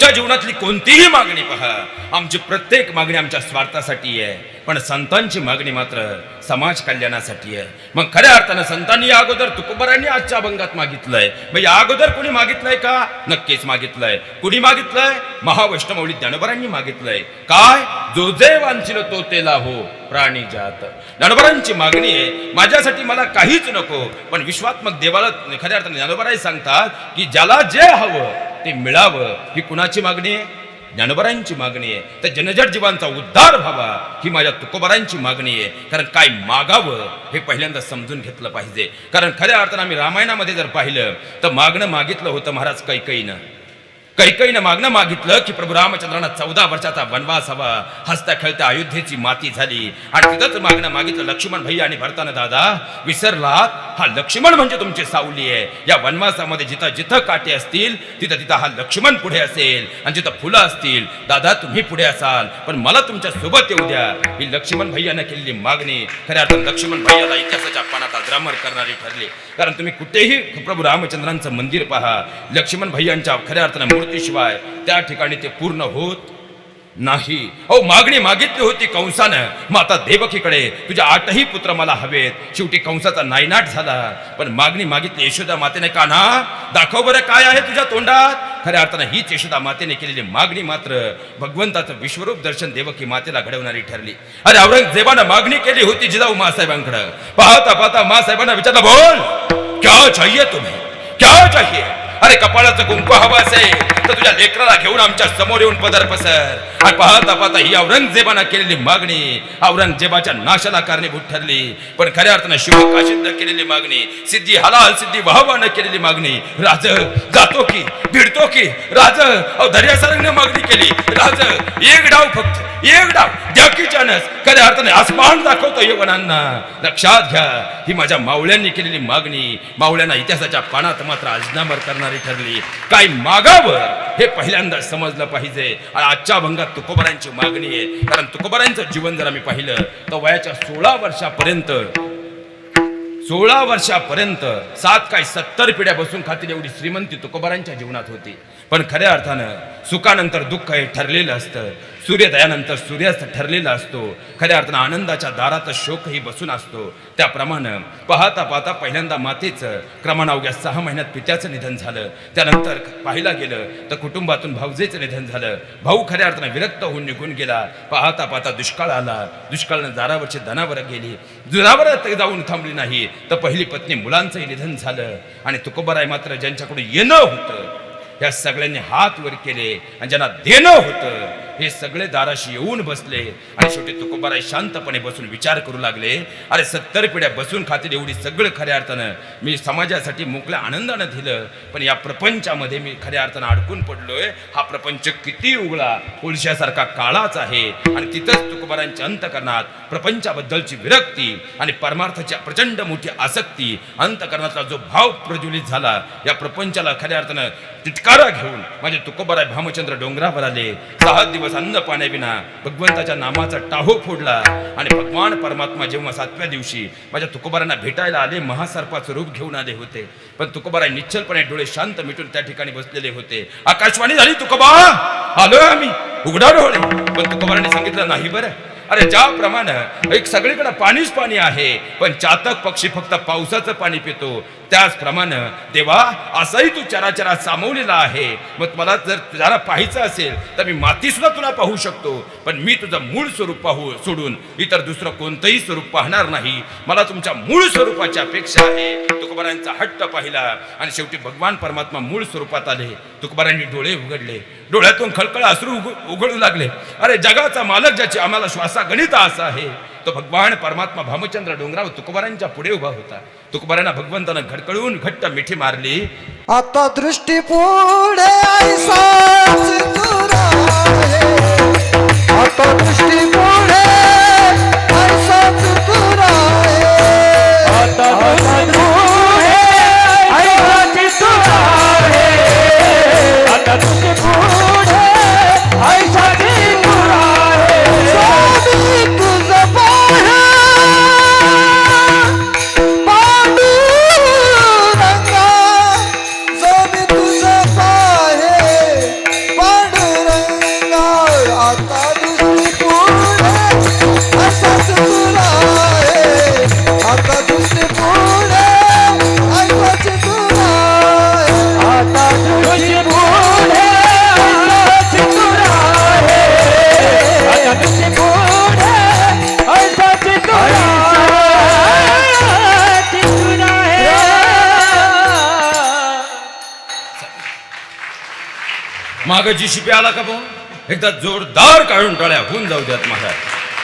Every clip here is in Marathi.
तुमच्या जीवनातली कोणतीही मागणी पहा. आमची प्रत्येक मागणी आमच्या स्वार्थासाठी आहे. पण संतांची मागणी मात्र समाज कल्याणासाठी आहे. मग खऱ्या अर्थानं संतांनी या अगोदर तुकोबरांनी आजच्या अभंगात मागितलंय. मग या अगोदर कुणी मागितलंय का? नक्कीच मागितलंय. कुणी मागितलंय? महावैष्णवली ज्ञानोबरांनी मागितलंय. काय? जो जे वांचिल तो तेला हो प्राणी जात. ज्ञानोबरांची मागणी आहे माझ्यासाठी मला काहीच नको. पण विश्वात्मक देवाला खऱ्या अर्थाने ज्ञानोबराही सांगतात की ज्याला जे हवं ते मिळावं ही कुणाची मागणी आहे? ज्ञानबरांची मागणी आहे. तर जनजट जीवांचा उद्धार व्हावा ही माझ्या तुकोबरांची मागणी आहे. कारण काय मागावं हे पहिल्यांदा समजून घेतलं पाहिजे. कारण खऱ्या अर्थानं आम्ही रामायणामध्ये जर पाहिलं तर मागणं मागितलं होतं महाराज कैकईनं कैकईनं मागणं मागितलं की प्रभू रामचंद्रांना चौदा वर्षाचा वनवास हवा. हसता खेळता अयोध्येची माती झाली. आणि तिथंच मागणं मागितलं लक्ष्मण भैया आणि भरताना दादा. विसरलात हा लक्ष्मण म्हणजे तुमची सावली आहे. या वनवासामध्ये जिथं जिथं काटे असतील तिथं तिथं हा लक्ष्मण पुढे असेल. आणि जिथं फुलं असतील दादा तुम्ही पुढे असाल. पण मला तुमच्यासोबत येऊ द्या. ही लक्ष्मण भैयानं केलेली मागणी. खऱ्या अर्थात लक्ष्मण भैयाला इतिहासाच्या पानात अजरामर करणारी ठरली. कारण तुम्ही कुठेही प्रभू रामचंद्रांचं मंदिर पहा. लक्ष्मण भैयांच्या खऱ्या अर्थानं मूर्तीशिवाय त्या ठिकाणी ते पूर्ण होत नाही. अहो मागणी मागितली होती कंसानं. माता देवकीकडे तुझ्या आठही पुत्र मला हवेत. शेवटी कंसाचा नायनाट झाला. पण मागणी मागितली यशोदा मातेने का ना? दाखव बरं काय आहे तुझ्या तोंडात. खऱ्या अर्थानं हीच यशोदा मातेने केलेली मागणी मात्र भगवंताचं विश्वरूप दर्शन देवकी मातेला घडवणारी ठरली. अरे औरंगजेबानं मागणी केली होती जिजाऊ मासाहेबांकडे. पाहता पाहता मासाहेबांना विचारलं बोल क्या चाहिए तुम्ही? क्या चाहिए? अरे कपाळाचं कुंकू हवं असेल. तर तुझ्या लेकराला घेऊन आमच्यासमोर येऊन पदर पसर. आणि पाहता पाहता ही औरंगजेबानं केलेली मागणी. औरंगजेबाच्या नाशाला कारणीभूत ठरली. पण खऱ्या अर्थानं शिवकाशीनं केलेली मागणी. सिद्धी हलाल सिद्धी वहावानं केलेली मागणी. राज जातो की भिडतो की? राज अहो मागणी केली. राज एक डाव फक्त एक डाव. द्या खऱ्या अर्थाने आसमान दाखवतो यवनांना. लक्षात घ्या ही माझ्या मावळ्यांनी केलेली मागणी. मावळ्यांना इतिहासाच्या पानात मात्र अजनामर करणारी ठरली. काय मागावं हे पहिल्यांदा समजलं पाहिजे. आजच्या अभंगात तुकोबरांची मागणी आहे. कारण तुकोबरांचं जीवन जर आम्ही पाहिलं तर वयाच्या सोळा वर्षापर्यंत सोळा वर्षापर्यंत सात काय सत्तर पिढ्या बसून खातील एवढी श्रीमंती तुकोबारांच्या जीवनात होती. पण खऱ्या अर्थानं सुखानंतर दुःख हे ठरलेलं असतं. सूर्योदयानंतर सूर्यास्त ठरलेला असतो. खऱ्या अर्थानं आनंदाच्या दारात शोकही बसून असतो. त्याप्रमाणे पाहता पाहता पहिल्यांदा मातेचं क्रमानं अवघ्या सहा महिन्यात पित्याचं निधन झालं. त्यानंतर पाहिला गेलं तर कुटुंबातून भाऊजेचं निधन झालं. भाऊ खऱ्या अर्थानं विरक्त होऊन निघून गेला. पाहता पाहता दुष्काळ आला. दुष्काळानं दारावरची धनावर गेली. जुरावर जाऊन थांबली नाही. तर पहिली पत्नी मुलांचंही निधन झालं. आणि तुकोबराय मात्र ज्यांच्याकडून येणं होतं या सगळ्यांनी हात वर केले आणि ज्यांना देणं होतं हे सगळे दाराशी येऊन बसले. आणि शेवटी तुकोबाराय शांतपणे बसून विचार करू लागले. अरे सत्तर पिढ्या बसून खातील एवढी सगळं खऱ्या अर्थानं मी समाजासाठी मोकळ्या आनंदानं दिलं. पण या प्रपंचामध्ये मी खऱ्या अर्थानं अडकून पडलोय. हा प्रपंच किती उघडा कोळशासारखा काळाच आहे. आणि तिथंच तुकोबारांच्या अंतकरणात प्रपंचाबद्दलची विरक्ती आणि परमार्थाची प्रचंड मोठी आसक्ती अंतकरणातला जो भाव प्रज्वलित झाला या प्रपंचाला खऱ्या अर्थानं तिटकारा घेऊन माझे तुकोबाराय भामचंद्र डोंगरावर आले. सहा दिवस अन्न पाण्याविना भगवंताच्या नामाचा टाहो फोडला आणि भगवान परमात्मा जेव्हा सातव्या दिवशी माझ्या तुकोबारांना भेटायला आले महासर्पाचं रूप घेऊन आले होते. पण तुकोबाराय निश्चलपणे डोळे शांत मिटून त्या ठिकाणी बसलेले होते. आकाशवाणी झाली तुकोबा! आलोय आम्ही. उघडा डोळे. पण तुकोबाराने सांगितलं नाही बरं. अरे ज्याप्रमाणे एक सगळीकडे पाणीच पाणी आहे पण चातक पक्षी फक्त पावसाचं पाणी पितो. त्याचप्रमाणे देवा असाही तू चराचरा सामावलेला आहे. मग मला जर तुझ्याला पाहायचं असेल तर मी मातीसुद्धा तुला पाहू शकतो. पण मी तुझं मूळ स्वरूप पाहू सोडून इतर दुसरं कोणतंही स्वरूप पाहणार नाही. मला तुमच्या मूळ स्वरूपाची अपेक्षा आहे. तुकबारांचा हट्ट पाहिला आणि शेवटी भगवान परमात्मा मूळ स्वरूपात आले. तुकबारांनी डोळे उघडले. डोळ्यातून खळखळ अश्रू उघडू लागले. अरे जगाचा मालक ज्याची आम्हाला श्वासा गणित असा आहे तो भगवान परमात्मा भामचंद्र डोंगरावर तुकोबारांच्या पुढे उभा होता. तुकोबारांना भगवंतानं घडकळून घट्ट मिठी मारली. आता दृष्टी पुढे माग जी शिपी आला का भाऊ? एकदा जोरदार काढून टाळ्या होऊन जाऊ द्यात महाराज.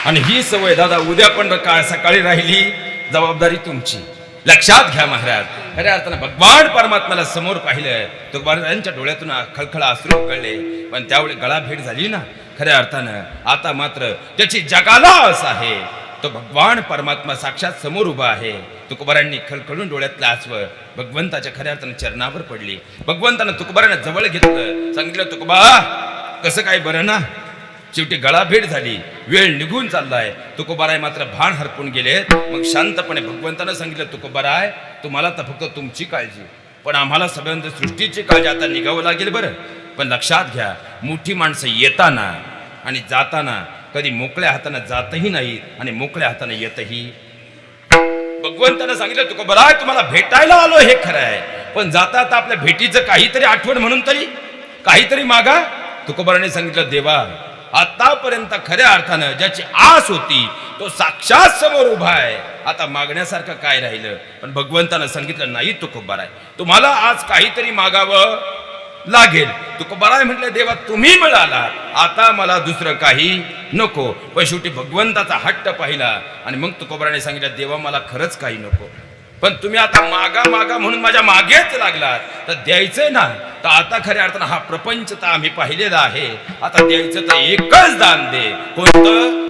आणि ही सवय दादा उद्या पण का सकाळी राहिली जबाबदारी तुमची. लक्षात घ्या महाराज. खऱ्या अर्थानं भगवान परमात्म्याला समोर पाहिलं तो महाराजांच्या डोळ्यातून खळखळ असू कळले. पण त्यावेळी गळा भेट झाली ना? खऱ्या अर्थानं आता मात्र त्याची जगाला असं आहे. तो भगवान परमात्मा साक्षात समोर उभा आहे. तुकोबारांनी खळखळून डोळ्यातलं आसव. भगवंताच्या खऱ्या अर्थानं चरणावर पडली. भगवंतानं तुकोबारांना जवळ घेतलं. सांगितलं तुकोबा कसं काय बरं ना? शेवटी गळाभेट झाली. वेळ निघून चाललाय. तुकोबाराय मात्र भान हरपून गेलेत. मग शांतपणे भगवंतानं सांगितलं तुकोबाराय तुम्हाला तर फक्त तुमची काळजी. पण आम्हाला सगळ्यांच्या सृष्टीची काळजी आता निघावं लागेल बरं. पण लक्षात घ्या मोठी माणसं येताना आणि जाताना कधी मोकळ्या हातानं जातही नाहीत आणि मोकळ्या हातानं येतही. भगवंतानं सांगितलं तुका बरा तुम्हाला भेटायला आलो हे खरं आहे पण जाता आता आपल्या भेटीचं काहीतरी आठवण म्हणून तरी काहीतरी मागा. तुकोबराने सांगितलं देवा आतापर्यंत खऱ्या अर्थानं ज्याची आस होती तो साक्षात समोर उभा आहे. आता मागण्यासारखं काय राहिलं? पण भगवंतानं सांगितलं नाही तुकोबार आहे तुम्हाला आज काहीतरी मागावं लागेल. तुकोबाराय म्हटलं देवा तुम्ही मिळाला आता मला दुसरं काही नको. पण शेवटी भगवंताचा हट्ट पाहिला आणि मग तुकोबराने सांगितलं देवा मला खरंच काही नको. पण तुम्ही आता मागा मागा म्हणून माझ्या मागेच लागलात. तर द्यायचंय ना. तर आता खऱ्या अर्थानं हा प्रपंच तर आम्ही पाहिलेला आहे. आता द्यायचं तर एकच दान दे. कोणतं?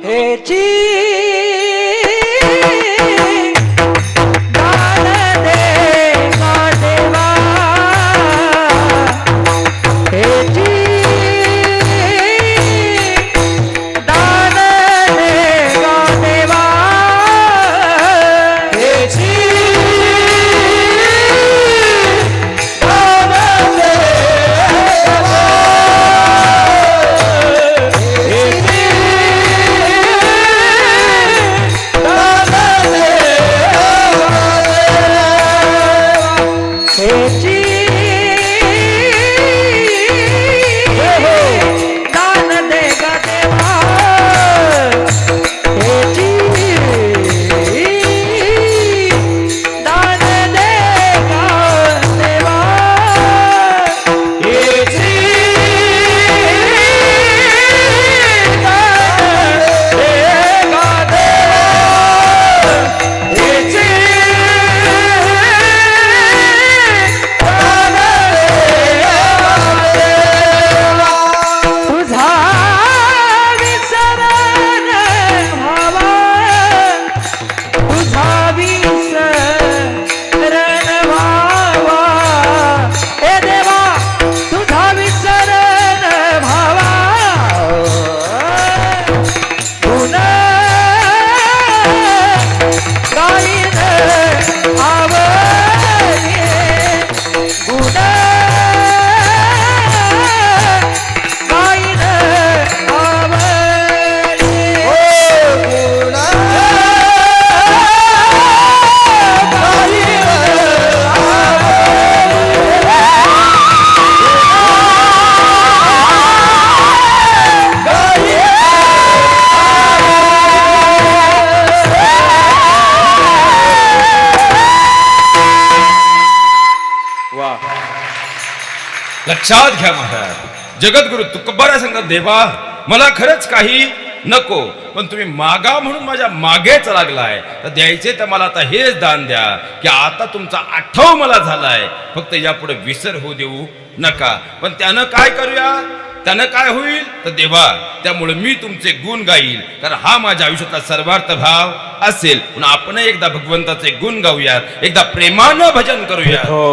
लक्षात घ्या महाराज. जगद्गुरु तुकबारा सांगतात देवा मला खरंच काही नको पण तुम्ही मागा म्हणून माझ्या मागेच लागलाय तर द्यायचे तर मला आता हेच दान द्या की आता तुमचा आठव मला झालाय. फक्त यापुढे विसर होऊ देऊ नका. पण त्यानं काय करूया? त्यानं काय होईल? तर देवा त्यामुळे मी तुमचे गुण गाईल. कारण हा माझ्या आयुष्यातला सर्वार्थ भाव असेल. पण आपण एकदा भगवंताचे गुण गाऊयात. एकदा प्रेमानं भजन करूया